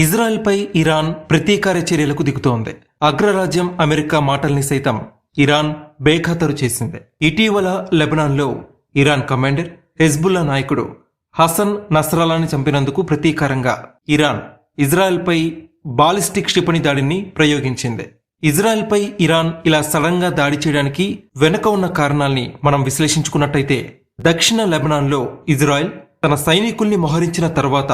ఇజ్రాయెల్పై Iran ప్రతీకార చర్యలకు దిగుతోంది. అగ్రరాజ్యం అమెరికా మాటల్ని సైతం ఇరాన్ బేఖాతరు చేసింది. ఇటీవల లెబనాన్లో ఇరాన్ కమాండర్ హెజ్బుల్లా నాయకుడు హసన్ నస్రాలాని చంపినందుకు ప్రతీకారంగా ఇరాన్ ఇజ్రాయెల్పై బాలిస్టిక్ క్షిపణి దాడిని ప్రయోగించింది. ఇజ్రాయెల్పై ఇరాన్ ఇలా సడన్గా దాడి చేయడానికి వెనుక ఉన్న కారణాల్ని మనం విశ్లేషించుకున్నట్టయితే దక్షిణ లెబనాన్లో ఇజ్రాయెల్ తన సైనికుల్ని మోహరించిన తర్వాత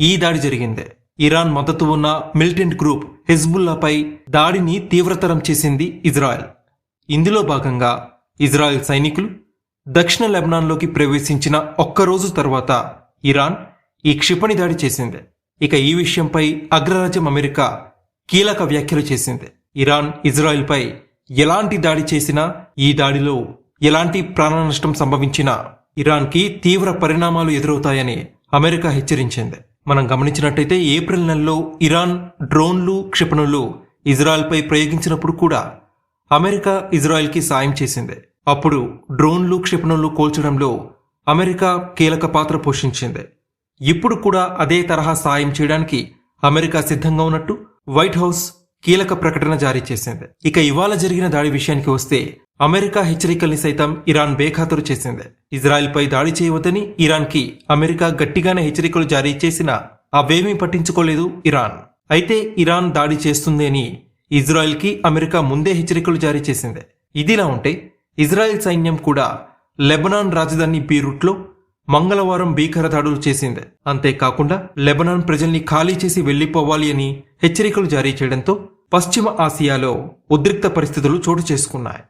ఈ దాడి జరిగింది. ఇరాన్ మద్దతు ఉన్న మిలిటెంట్ గ్రూప్ హెజ్బుల్లాపై దాడిని తీవ్రతరం చేసింది ఇజ్రాయెల్. ఇందులో భాగంగా ఇజ్రాయెల్ సైనికులు దక్షిణ లెబనాన్లోకి ప్రవేశించిన ఒక్కరోజు తర్వాత ఇరాన్ ఈ క్షిపణి దాడి చేసింది. ఇక ఈ విషయంపై అగ్రరాజ్యం అమెరికా కీలక వ్యాఖ్యలు చేసింది. ఇరాన్ ఇజ్రాయెల్పై ఎలాంటి దాడి చేసినా ఈ దాడిలో ఎలాంటి ప్రాణ నష్టం సంభవించినా ఇరాన్కి తీవ్ర పరిణామాలు ఎదురవుతాయని అమెరికా హెచ్చరించింది. మనం గమనించినట్టయితే ఏప్రిల్ నెలలో ఇరాన్ డ్రోన్లు క్షిపణులు ఇజ్రాయెల్పై ప్రయోగించినప్పుడు కూడా అమెరికా ఇజ్రాయెల్కి సాయం చేసింది. అప్పుడు డ్రోన్లు క్షిపణులు కోల్చడంలో అమెరికా కీలక పాత్ర పోషించింది. ఇప్పుడు కూడా అదే తరహా సాయం చేయడానికి అమెరికా సిద్ధంగా ఉన్నట్టు వైట్ హౌస్ కీలక ప్రకటన జారీ చేసింది. ఇక ఇవాళ జరిగిన దాడి విషయానికి వస్తే అమెరికా హెచ్చరికల్ని సైతం ఇరాన్ బేఖాతరు చేసింది. ఇజ్రాయెల్పై దాడి చేయవద్దని ఇరాన్కి అమెరికా గట్టిగానే హెచ్చరికలు జారీ చేసినా అవేమీ పట్టించుకోలేదు ఇరాన్. అయితే ఇరాన్ దాడి చేస్తుంది అని ఇజ్రాయెల్కి అమెరికా ముందే హెచ్చరికలు జారీ చేసింది. ఇదిలా ఉంటే ఇజ్రాయెల్ సైన్యం కూడా లెబనాన్ రాజధాని బీరూట్లో మంగళవారం భీకర దాడులు చేసింది. అంతేకాకుండా లెబనాన్ ప్రజల్ని ఖాళీ చేసి వెళ్ళిపోవాలి అని హెచ్చరికలు జారీ చేయడంతో పశ్చిమ ఆసియాలో ఉద్రిక్త పరిస్థితులు చోటు చేసుకున్నాయి.